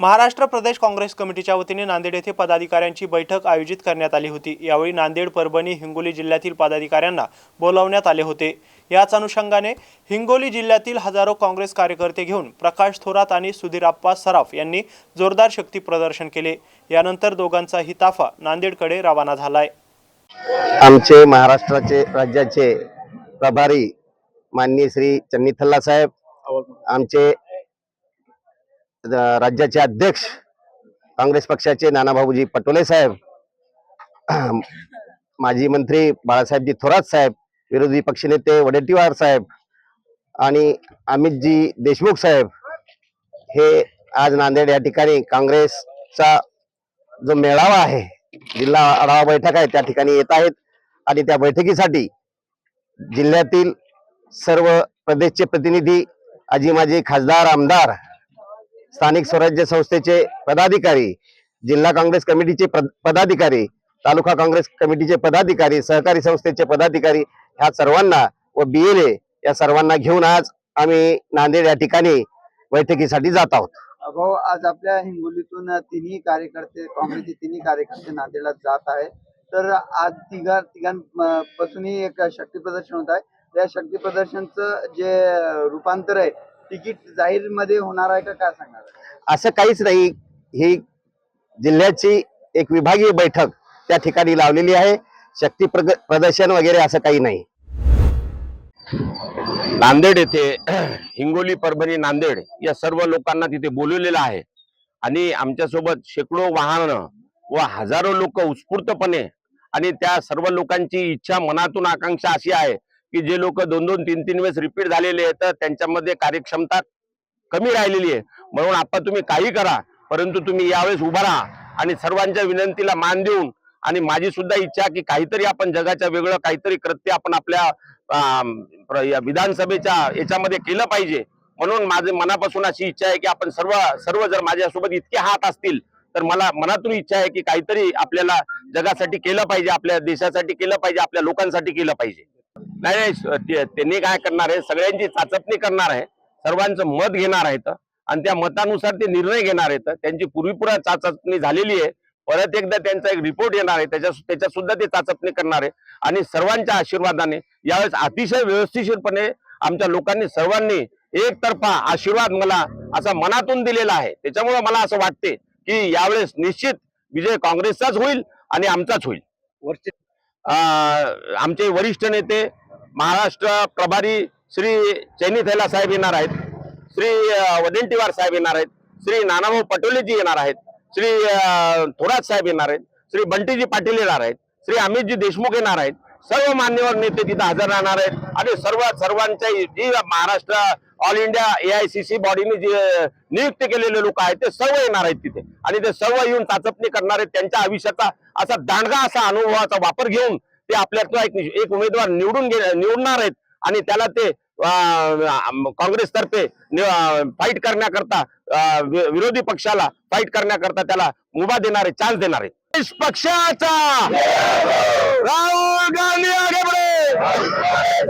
महाराष्ट्र प्रदेश काँग्रेस कमिटीच्या वतीने नांदेड येथे पदाधिकाऱ्यांची बैठक आयोजित करण्यात आली होती. यावेळी नांदेड परभणी हिंगोली जिल्ह्यातील पदाधिकाऱ्यांना बोलावण्यात आले होते. याच अनुषंगाने हिंगोली जिल्ह्यातील हजारो काँग्रेस कार्यकर्ते घेऊन प्रकाश थोरात आणि सुधीरप्पा सराफ यांनी जोरदार शक्ती प्रदर्शन केले. यानंतर दोघांचा हिताफा नांदेडकडे रवाना झालाय. आमचे महाराष्ट्राचे राज्याचे प्रभारी माननीय श्री चन्नीथल्ला साहेब आमचे राज्याचे अध्यक्ष काँग्रेस पक्षाचे नानाभाऊजी पटोले साहेब माजी मंत्री बाळासाहेबजी थोरात साहेब विरोधी पक्षनेते वडेट्टीवार साहेब आणि अमितजी देशमुख साहेब हे आज नांदेड या ठिकाणी काँग्रेसचा जो मेळावा आहे जिल्हा आढावा बैठक आहे त्या ठिकाणी येत आहेत आणि त्या बैठकीसाठी जिल्ह्यातील सर्व प्रदेशचे प्रतिनिधी आजी माजी खासदार आमदार स्थानिक स्वराज्य संस्थेचे पदाधिकारी जिल्हा काँग्रेस कमिटीचे पद- पदाधिकारी तालुका काँग्रेस कमिटीचे पदाधिकारी सहकारी संस्थेचे पदाधिकारी ह्या सर्वांना व बी एल ए या सर्वांना घेऊन आज आम्ही नांदेड या ठिकाणी बैठकीसाठी जात आहोत. भाऊ आज आपल्या हिंगोलीतून तिन्ही कार्यकर्ते काँग्रेसचे तिन्ही कार्यकर्ते नांदेडला जात आहे तर आज तिघा तिघांपासूनही एक शक्ती प्रदर्शन होत आहे. त्या शक्ती प्रदर्शनचं जे रूपांतर आहे तिकीट जाहीरमध्ये होणार आहे का? काय सांगणार? असं काहीच नाही. ही जिल्ह्याची एक विभागीय बैठक त्या ठिकाणी लावलेली आहे. शक्ती प्रदर्शन वगैरे असं काही नाही. नांदेड येथे हिंगोली परभणी नांदेड या सर्व लोकांना तिथे बोलवलेलं आहे. आणि आमच्यासोबत शेकडो वाहनं व हजारो लोक उत्स्फूर्तपणे आणि त्या सर्व लोकांची इच्छा मनातून आकांक्षा अशी आहे की जे लोक दोन दोन तीन तीन वेळेस रिपीट झालेले आहेत तर त्यांच्यामध्ये कार्यक्षमता कमी राहिलेली आहे. म्हणून आपण तुम्ही काही करा परंतु तुम्ही यावेळेस उभा राहा आणि सर्वांच्या विनंतीला मान देऊन आणि माझी सुद्धा इच्छा की काहीतरी आपण जगाच्या वेगळं काहीतरी कृत्य आपण आपल्या विधानसभेच्या याच्यामध्ये केलं पाहिजे. म्हणून माझे मनापासून अशी इच्छा आहे की आपण सर्व सर्व जर माझ्यासोबत इतके हात असतील तर मला मनातून इच्छा आहे की काहीतरी आपल्याला जगासाठी केलं पाहिजे आपल्या देशासाठी केलं पाहिजे आपल्या लोकांसाठी केलं पाहिजे. नाही त्यांनी काय करणार आहे? सगळ्यांची चाचपणी करणार आहे. सर्वांचं मत घेणार आहेत. आणि त्या मतानुसार ते निर्णय घेणार आहेत. त्यांची पूर्वीपुरा चाचपणी झालेली आहे. परत एकदा त्यांचा एक रिपोर्ट येणार आहे. त्याच्या त्याच्यात सुद्धा ते चाचपणी करणार आहे. आणि सर्वांच्या आशीर्वादाने यावेळेस अतिशय व्यवस्थितपणे आमच्या लोकांनी सर्वांनी एकतर्फा आशीर्वाद मला असा मनातून दिलेला आहे. त्याच्यामुळे मला असं वाटते की यावेळेस निश्चित विजय काँग्रेसचाच होईल आणि आमचाच होईल. आमचे वरिष्ठ नेते महाराष्ट्र प्रभारी श्री चैनी थैला साहेब येणार आहेत. श्री अं, साहेब येणार आहेत. श्री नानाभाऊ पटोलेजी येणार आहेत. श्री थोरात साहेब येणार आहेत. श्री बंटीजी पाटील येणार आहेत. श्री अमितजी देशमुख येणार आहेत. सर्व मान्यवर नेते तिथं हजर राहणार आहेत. आणि सर्व सर्वांच्या जी महाराष्ट्र ऑल इंडिया एआयसीसी बॉडीने जे नियुक्त केलेले लोक आहेत ते सर्व येणार आहेत तिथे. आणि ते सर्व येऊन चाचपणी करणार आहेत. त्यांच्या आयुष्याचा असा दांडगा असा अनुभवाचा वापर घेऊन ते आपल्यातला एक एक उमेदवार निवडून गे- निवडणार आहेत आणि त्याला ते काँग्रेसतर्फे फाईट करण्याकरता विरोधी पक्षाला फाईट करण्याकरता त्याला मुभा देणारे चान्स देणारे. पक्षाचा राहुल गांधी आगे